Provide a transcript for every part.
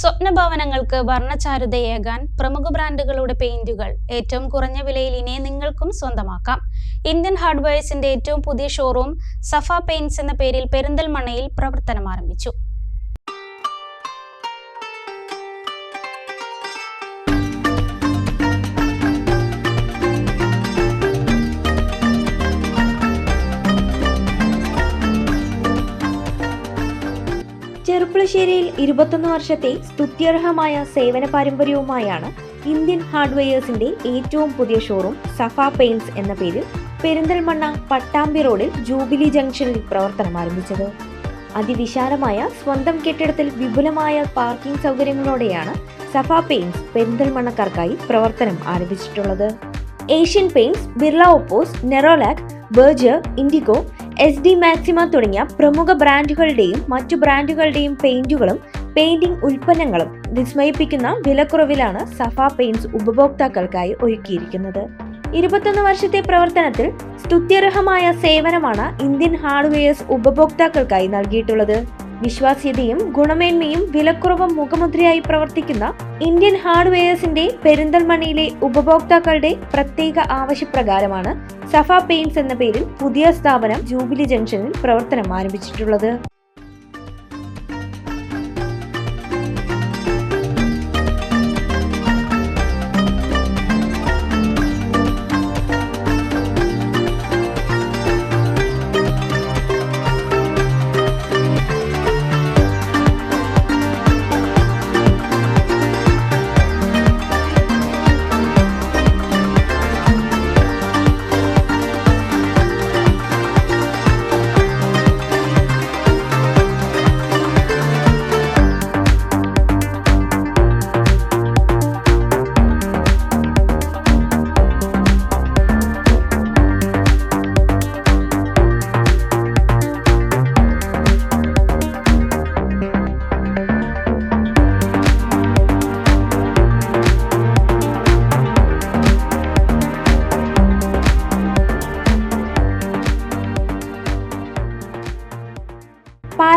സ്വപ്നഭവനങ്ങൾക്ക് വർണചാരുതയേകാൻ പ്രമുഖ ബ്രാൻഡുകളുടെ പെയിന്റുകൾ ഏറ്റവും കുറഞ്ഞ വിലയിൽ ഇനി നിങ്ങൾക്കും സ്വന്തമാക്കാം. ഇന്ത്യൻ ഹാർഡ്വെയർസിന്റെ ഏറ്റവും പുതിയ ഷോറൂം സഫ പെയിന്റ്സ് എന്ന പേരിൽ പെരിന്തൽമണ്ണയിൽ പ്രവർത്തനം ആരംഭിച്ചു ചെറുപ്പുളശ്ശേരിയിൽ ഇരുപത്തൊന്ന് വർഷത്തെ സ്തുത്യർഹമായ സേവന പാരമ്പര്യവുമായാണ് ഇന്ത്യൻ ഹാർഡ്വെയേഴ്സിന്റെ ഏറ്റവും പുതിയ ഷോറൂം സഫ പെയിന്റ്സ് എന്ന പേരിൽ പെരിന്തൽമണ്ണ പട്ടാമ്പി റോഡിൽ ജൂബിലി ജംഗ്ഷനിൽ പ്രവർത്തനം ആരംഭിച്ചത്. അതിവിശാലമായ സ്വന്തം കെട്ടിടത്തിൽ വിപുലമായ പാർക്കിംഗ് സൗകര്യങ്ങളോടെയാണ് സഫ പെയിന്റ്സ് പെരിന്തൽമണ്ണക്കാർക്കായി പ്രവർത്തനം ആരംഭിച്ചിട്ടുള്ളത്. Asian paints Birla opus Nerolac Berger Indigo S D Maxima തുടങ്ങിയ പ്രമുഖ ബ്രാൻഡുകളുടെയും മറ്റു ബ്രാൻഡുകളുടെയും പെയിന്റുകളും പെയിന്റിംഗ് ഉൽപ്പന്നങ്ങളും വിസ്മയിപ്പിക്കുന്ന വിലക്കുറവിലാണ് സഫ പെയിന്റ്സ് ഉപഭോക്താക്കൾക്കായി ഒരുക്കിയിരിക്കുന്നത്. ഇരുപത്തൊന്ന് വർഷത്തെ പ്രവർത്തനത്തിൽ സ്തുത്യർഹമായ സേവനമാണ് ഇന്ത്യൻ ഹാർഡ്വെയർസ് ഉപഭോക്താക്കൾക്കായി നൽകിയിട്ടുള്ളത്. വിശ്വാസ്യതയും ഗുണമേന്മയും വിലക്കുറവും മുഖമുദ്രയായി പ്രവർത്തിക്കുന്ന ഇന്ത്യൻ ഹാർഡ്വെയർസിന്റെ പെരിന്തൽമണ്ണയിലെ ഉപഭോക്താക്കളുടെ പ്രത്യേക ആവശ്യപ്രകാരമാണ് സഫ പെയിന്റ്സ് എന്ന പേരിൽ പുതിയ സ്ഥാപനം ജൂബിലി ജംഗ്ഷനിൽ പ്രവർത്തനം ആരംഭിച്ചിട്ടുള്ളത്.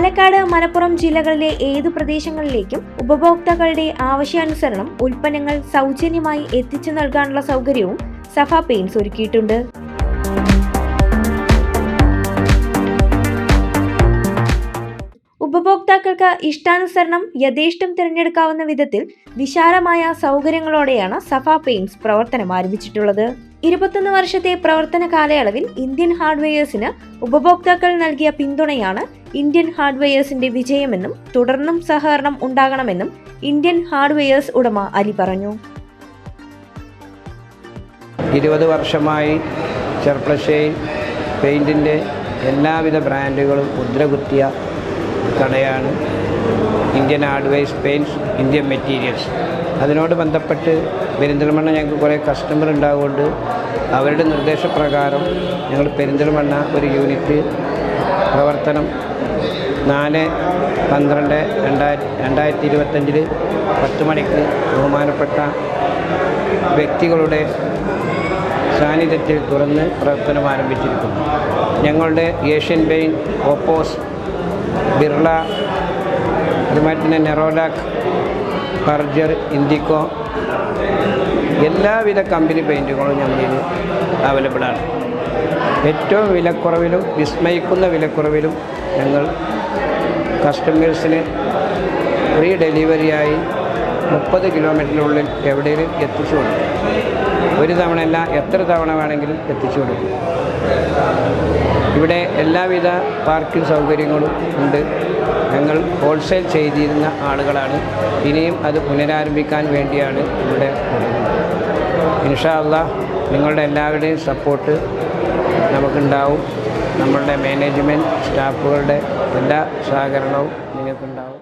പാലക്കാട് മലപ്പുറം ജില്ലകളിലെ ഏതു പ്രദേശങ്ങളിലേക്കും ഉപഭോക്താക്കളുടെ ആവശ്യാനുസരണം ഉൽപ്പന്നങ്ങൾ സൗജന്യമായി എത്തിച്ചു നൽകാനുള്ള സൗകര്യവും സഫ പെയിൻസ് ഒരുക്കിയിട്ടുണ്ട്. ഉപഭോക്താക്കൾക്ക് ഇഷ്ടാനുസരണം യഥേഷ്ടം തിരഞ്ഞെടുക്കാവുന്ന വിധത്തിൽ വിശാലമായ സൗകര്യങ്ങളോടെയാണ് സഫ പെയിന്റ്സ് പ്രവർത്തനം ആരംഭിച്ചിട്ടുള്ളത്. ഇരുപത്തൊന്ന് വർഷത്തെ പ്രവർത്തന കാലയളവിൽ ഇന്ത്യൻ ഹാർഡ്വെയേഴ്സിന് ഉപഭോക്താക്കൾ നൽകിയ പിന്തുണയാണ് ഇന്ത്യൻ ഹാർഡ്വെയേഴ്സിന്റെ വിജയമെന്നും തുടർന്നും സഹകരണം ഉണ്ടാകണമെന്നും ഇന്ത്യൻ ഹാർഡ്വെയേഴ്സ് ഉടമ അലി പറഞ്ഞു. ഇരുപത് വർഷമായി ചെർപ്പളശ്ശേരി പെയിന്റിന്റെ എല്ലാവിധ ബ്രാൻഡുകളും മുദ്രകുത്തിയ കടയാണ് Indian hardwares paints Indian materials. അതിനോട് ബന്ധപ്പെട്ട് പെരിന്തൽമണ്ണ ഞങ്ങൾക്ക് കുറേ കസ്റ്റമർ ഉണ്ടാകുകൊണ്ട് അവരുടെ നിർദ്ദേശപ്രകാരം ഞങ്ങൾ പെരിന്തൽമണ്ണ ഒരു യൂണിറ്റ് പ്രവർത്തനം നാല് പന്ത്രണ്ട് രണ്ടായിരത്തി രണ്ടായിരത്തി ഇരുപത്തഞ്ചിൽ പത്ത് മണിക്ക് ബഹുമാനപ്പെട്ട വ്യക്തികളുടെ സാന്നിധ്യത്തിൽ തുറന്ന് പ്രവർത്തനം ആരംഭിച്ചിരിക്കുന്നു. ഞങ്ങളുടെ ഏഷ്യൻ ബെയിൻ ഓപ്പോസ് ബിർള അതുമാതിരി തന്നെ നെറോലാക്ക് ബർജർ ഇൻഡിക്കോ എല്ലാവിധ കമ്പനി പെയിന്റുകളും ഞങ്ങളിൽ അവൈലബിൾ ആണ് ഏറ്റവും വിലക്കുറവിലും വിസ്മയിക്കുന്ന വിലക്കുറവിലും ഞങ്ങൾ കസ്റ്റമേഴ്സിന് ഫ്രീ ഡെലിവറിയായി മുപ്പത് കിലോമീറ്ററിനുള്ളിൽ എവിടെയും എത്തിച്ചു കൊടുക്കും. ഒരു തവണയല്ല എത്ര തവണ വേണമെങ്കിലും എത്തിച്ചു കൊടുക്കും. ഇവിടെ എല്ലാവിധ പാർക്കിംഗ് സൗകര്യങ്ങളും ഉണ്ട്. ഞങ്ങൾ ഹോൾസെയിൽ ചെയ്തിരുന്ന ആളുകളാണ്. ഇനിയും അത് പുനരാരംഭിക്കാൻ വേണ്ടിയാണ് ഇവിടെ ഇൻഷാ അല്ലാ നിങ്ങളുടെ എല്ലാവരുടെയും സപ്പോർട്ട് നമുക്കുണ്ടാവും. നമ്മളുടെ മാനേജ്മെന്റ് സ്റ്റാഫുകളുടെ എല്ലാ സഹകരണവും നിങ്ങൾക്കുണ്ടാവും.